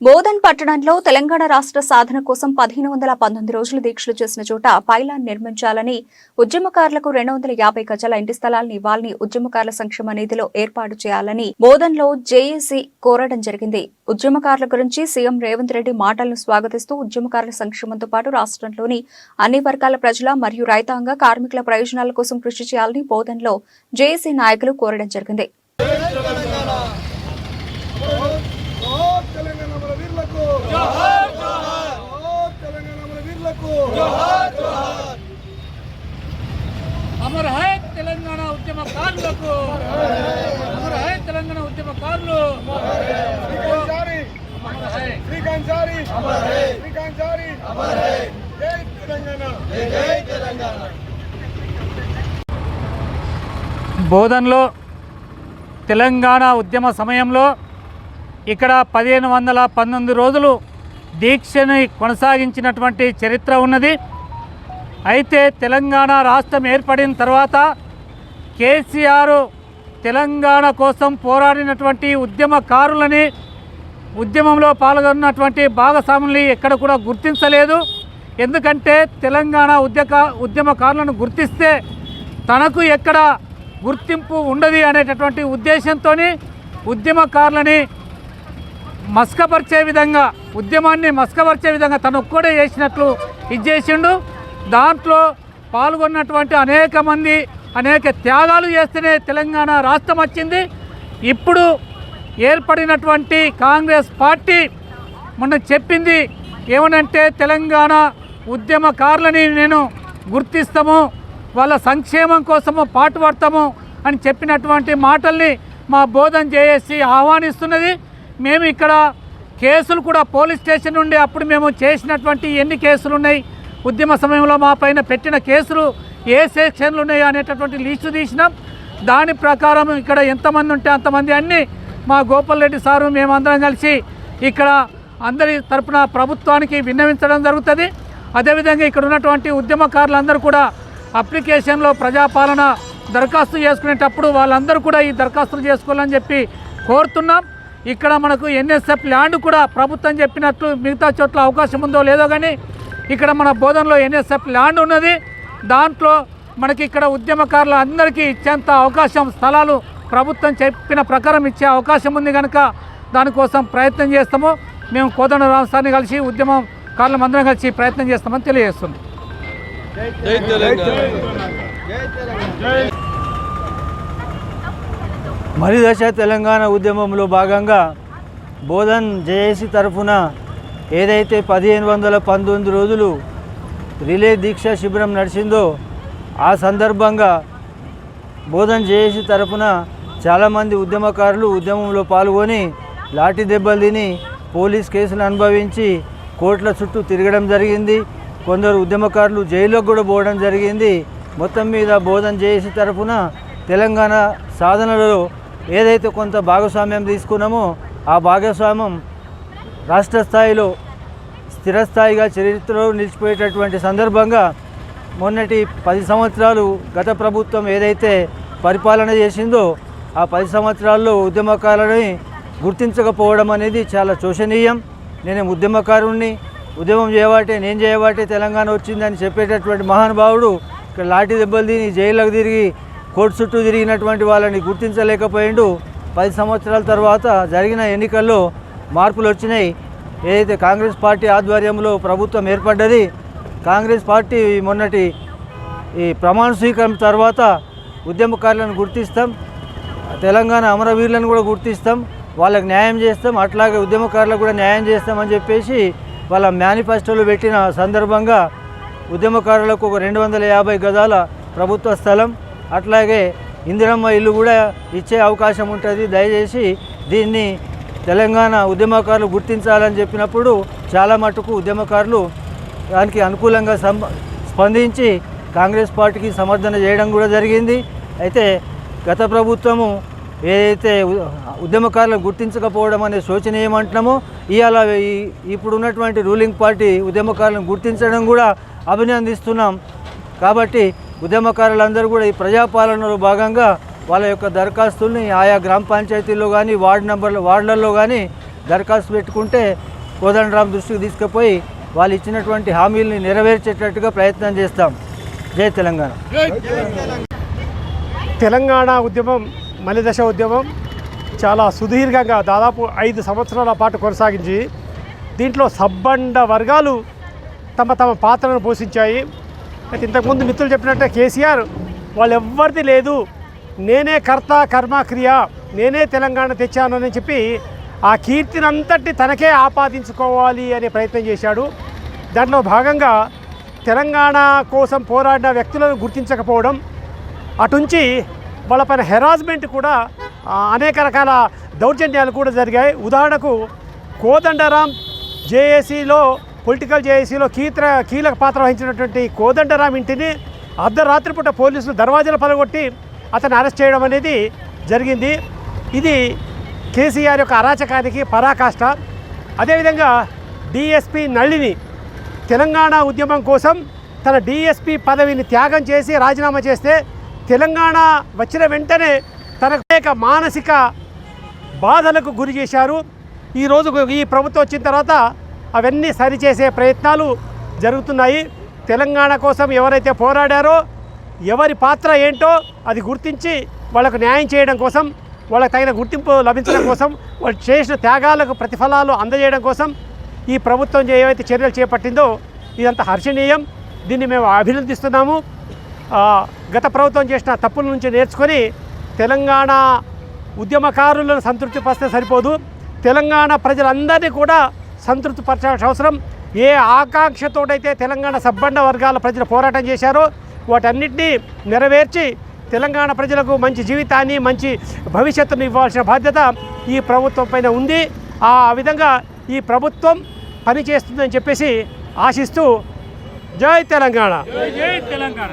బోధన్ పట్టణంలో తెలంగాణ రాష్ట్ర సాధన కోసం పదిహేను వందల పంతొమ్మిది రోజులు దీక్షలు చేసిన చోట పైలాన్ నిర్మించాలని ఉద్యమకారులకు రెండు వందల యాభై గజాల ఇంటి స్థలాలను ఇవ్వాలని ఉద్యమకారుల సంక్షేమ నిధిలో ఏర్పాటు చేయాలని బోధన్లో జేఏసీ కోరడం జరిగింది. ఉద్యమకారుల గురించి సీఎం రేవంత్ రెడ్డి మాటలను స్వాగతిస్తూ ఉద్యమకారుల సంక్షేమంతో పాటు రాష్ట్రంలోని అన్ని వర్గాల ప్రజల మరియు రైతాంగ కార్మికుల ప్రయోజనాల కోసం కృషి చేయాలని బోధన్లో జేఏసీ నాయకులు కోరడం జరిగింది. తెలంగాణ ఉద్యమకారులు. శ్రీకాంత్ శ్రీకాంత్ జై జై తెలంగాణ బోధన్లో తెలంగాణ ఉద్యమ సమయంలో ఇక్కడ పదిహేను వందల పంతొమ్మిది రోజులు దీక్షని కొనసాగించినటువంటి చరిత్ర ఉన్నది. అయితే తెలంగాణ రాష్ట్రం ఏర్పడిన తర్వాత కేసీఆర్ తెలంగాణ కోసం పోరాడినటువంటి ఉద్యమకారులని ఉద్యమంలో పాల్గొన్నటువంటి భాగస్వాముల్ని ఎక్కడ కూడా గుర్తించలేదు. ఎందుకంటే తెలంగాణ ఉద్యక ఉద్యమకారులను గుర్తిస్తే తనకు ఎక్కడ గుర్తింపు ఉండదు అనేటటువంటి ఉద్దేశంతో ఉద్యమకారులని మస్కపరిచే విధంగా ఉద్యమాన్ని మస్కపరిచే విధంగా తను ఒక్కడే చేసినట్లు ఇది చేసిండు. దాంట్లో పాల్గొన్నటువంటి అనేక మంది అనేక త్యాగాలు చేస్తేనే తెలంగాణ రాష్ట్రం వచ్చింది. ఇప్పుడు ఏర్పడినటువంటి కాంగ్రెస్ పార్టీ మొన్న చెప్పింది ఏమనంటే తెలంగాణ ఉద్యమకారులని నేను గుర్తిస్తాము వాళ్ళ సంక్షేమం కోసము పాటుపడతాము అని చెప్పినటువంటి మాటల్ని మా బోధన చేసి ఆహ్వానిస్తున్నది. మేము ఇక్కడ కేసులు కూడా పోలీస్ స్టేషన్ నుండి అప్పుడు మేము చేసినటువంటి ఎన్ని కేసులు ఉన్నాయి ఉద్యమ సమయంలో మా పైన పెట్టిన కేసులు ఏ సెక్షన్లు ఉన్నాయో అనేటటువంటి లిస్టు తీసినాం. దాని ప్రకారం ఇక్కడ ఎంతమంది ఉంటే అంతమంది అన్నీ మా గోపాల్ రెడ్డి సారు మేమందరం కలిసి ఇక్కడ అందరి తరపున ప్రభుత్వానికి విన్నవించడం జరుగుతుంది. అదేవిధంగా ఇక్కడ ఉన్నటువంటి ఉద్యమకారులందరూ కూడా అప్లికేషన్లో ప్రజాపాలన దరఖాస్తు చేసుకునేటప్పుడు వాళ్ళందరూ కూడా ఈ దరఖాస్తులు చేసుకోవాలని చెప్పి కోరుతున్నాం. ఇక్కడ మనకు ఎన్ఎస్ఎఫ్ ల్యాండ్ కూడా ప్రభుత్వం చెప్పినట్లు మిగతా చోట్ల అవకాశం ఉందో లేదో కానీ ఇక్కడ మన బోధనలో ఎన్ఎస్ఎఫ్ ల్యాండ్ ఉన్నది. దాంట్లో మనకి ఇక్కడ ఉద్యమకారులు అందరికీ ఇచ్చేంత అవకాశం స్థలాలు ప్రభుత్వం చెప్పిన ప్రకారం ఇచ్చే అవకాశం ఉంది కనుక దానికోసం ప్రయత్నం చేస్తాము. మేము కోదండ రామసాన్ని కలిసి ఉద్యమం కారులం అందరం కలిసి ప్రయత్నం చేస్తామని తెలియజేస్తున్నాం. మరిదశ తెలంగాణ ఉద్యమంలో భాగంగా బోధన్ జేఏసీ తరఫున ఏదైతే పదిహేను వందల పంతొమ్మిది రోజులు రిలే దీక్ష శిబిరం నడిచిందో ఆ సందర్భంగా బోధన జేఏసీ తరఫున చాలామంది ఉద్యమకారులు ఉద్యమంలో పాల్గొని లాఠీ దెబ్బలు తిని పోలీస్ కేసులు అనుభవించి కోర్టుల చుట్టూ తిరగడం జరిగింది. కొందరు ఉద్యమకారులు జైల్లోకి కూడా పోవడం జరిగింది. మొత్తం మీద బోధన జేఏసీ తరఫున తెలంగాణ సాధనలలో ఏదైతే కొంత భాగస్వామ్యం తీసుకున్నామో ఆ భాగస్వామ్యం రాష్ట్ర స్థాయిలో స్థిరస్థాయిగా చరిత్రలో నిలిచిపోయేటటువంటి సందర్భంగా మొన్నటి పది సంవత్సరాలు గత ప్రభుత్వం ఏదైతే పరిపాలన చేసిందో ఆ పది సంవత్సరాల్లో ఉద్యమకారులని గుర్తించకపోవడం అనేది చాలా శోషనీయం నేను ఉద్యమకారుణ్ణి ఉద్యమం చేయబట్టే నేను చేయబట్టే తెలంగాణ వచ్చిందని చెప్పేటటువంటి మహానుభావుడు ఇక్కడ లాఠీ దెబ్బలు తిని జైళ్ళకు తిరిగి కోర్టు చుట్టూ తిరిగినటువంటి వాళ్ళని గుర్తించలేకపోయిండు. పది సంవత్సరాల తర్వాత జరిగిన ఎన్నికల్లో మార్పులు వచ్చినాయి. ఏదైతే కాంగ్రెస్ పార్టీ ఆధ్వర్యంలో ప్రభుత్వం ఏర్పడ్డది కాంగ్రెస్ పార్టీ మొన్నటి ఈ ప్రమాణ స్వీకారం తర్వాత ఉద్యమకారులను గుర్తిస్తాం తెలంగాణ అమరవీరులను కూడా గుర్తిస్తాం వాళ్ళకి న్యాయం చేస్తాం అట్లాగే ఉద్యమకారులకు కూడా న్యాయం చేస్తామని చెప్పేసి వాళ్ళ మేనిఫెస్టోలో పెట్టిన సందర్భంగా ఉద్యమకారులకు ఒక రెండు వందల యాభై గదాల ప్రభుత్వ స్థలం అట్లాగే ఇందిరమ్మ ఇల్లు కూడా ఇచ్చే అవకాశం ఉంటుంది. దయచేసి దీన్ని తెలంగాణ ఉద్యమకారులు గుర్తించాలని చెప్పినప్పుడు చాలా మటుకు ఉద్యమకారులు దానికి అనుకూలంగా సం స్పందించి కాంగ్రెస్ పార్టీకి సమర్థన చేయడం కూడా జరిగింది. అయితే గత ప్రభుత్వము ఏదైతే ఉద్యమకారులు ఉద్యమకారులను గుర్తించకపోవడం అనే శోచనీయమంటున్నామో ఇవాళ ఇప్పుడు ఉన్నటువంటి రూలింగ్ పార్టీ ఉద్యమకారులను గుర్తించడం కూడా అభినందిస్తున్నాం. కాబట్టి ఉద్యమకారులందరూ కూడా ఈ ప్రజాపాలనలో భాగంగా వాళ్ళ యొక్క దరఖాస్తుల్ని ఆయా గ్రామ పంచాయతీల్లో కానీ వార్డు నెంబర్లు వార్డులలో కానీ దరఖాస్తు పెట్టుకుంటే కోదండరామ్ దృష్టికి తీసుకుపోయి వాళ్ళు ఇచ్చినటువంటి హామీల్ని నెరవేర్చేటట్టుగా ప్రయత్నం చేస్తాం. జై తెలంగాణ. తెలంగాణ ఉద్యమం మలిదశ ఉద్యమం చాలా సుదీర్ఘంగా దాదాపు ఐదు సంవత్సరాల పాటు కొనసాగించి దీంట్లో సబ్బండ వర్గాలు తమ తమ పాత్రను పోషించాయి. అయితే ఇంతకుముందు మిత్రులు చెప్పినట్టే కేసీఆర్ వాళ్ళు ఎవ్వరిది లేదు. నేనే కర్త కర్మక్రియ నేనే తెలంగాణ తెచ్చానని చెప్పి ఆ కీర్తినంతటి తనకే ఆపాదించుకోవాలి అనే ప్రయత్నం చేశాడు. దాంట్లో భాగంగా తెలంగాణ కోసం పోరాడిన వ్యక్తులను గుర్తించకపోవడం అటుంచి వాళ్ళపైన హెరాస్మెంట్ కూడా అనేక రకాల దౌర్జన్యాలు కూడా జరిగాయి. ఉదాహరణకు కోదండరాం జేఏసీలో పొలిటికల్ జేఏసీలో కీత్ర కీలక పాత్ర వహించినటువంటి కోదండరాం ఇంటిని అర్ధరాత్రిపూట పోలీసులు దర్వాజాలు పలగొట్టి అతను అరెస్ట్ చేయడం అనేది జరిగింది. ఇది కేసీఆర్ యొక్క అరాచకానికి పరాకాష్ట. అదేవిధంగా డిఎస్పి నళిని తెలంగాణ ఉద్యమం కోసం తన డిఎస్పి పదవిని త్యాగం చేసి రాజీనామా చేస్తే తెలంగాణ వచ్చిన వెంటనే తన అనేక మానసిక బాధలకు గురి చేశారు. ఈరోజు ఈ ప్రభుత్వం వచ్చిన తర్వాత అవన్నీ సరిచేసే ప్రయత్నాలు జరుగుతున్నాయి. తెలంగాణ కోసం ఎవరైతే పోరాడారో ఎవరి పాత్ర ఏంటో అది గుర్తించి వాళ్ళకు న్యాయం చేయడం కోసం వాళ్ళకి తగిన గుర్తింపు లభించడం కోసం వాళ్ళు చేసిన త్యాగాలకు ప్రతిఫలాలు అందజేయడం కోసం ఈ ప్రభుత్వం ఏవైతే చర్యలు చేపట్టిందో ఇదంతా హర్షణీయం. దీన్ని మేము అభినందిస్తున్నాము. గత ప్రభుత్వం చేసిన తప్పుల నుంచి నేర్చుకొని తెలంగాణ ఉద్యమకారులను సంతృప్తి పరిస్తే సరిపోదు. తెలంగాణ ప్రజలందరినీ కూడా సంతృప్తి పరచాల్సిన అవసరం. ఏ ఆకాంక్షతోటైతే తెలంగాణ సబ్బండ వర్గాల ప్రజలు పోరాటం చేశారో వాటన్నిటినీ నెరవేర్చి తెలంగాణ ప్రజలకు మంచి జీవితాన్ని మంచి భవిష్యత్తును ఇవ్వాల్సిన బాధ్యత ఈ ప్రభుత్వం పైన ఉంది. ఆ విధంగా ఈ ప్రభుత్వం పనిచేస్తుందని చెప్పేసి ఆశిస్తూ జై తెలంగాణ. జై తెలంగాణ.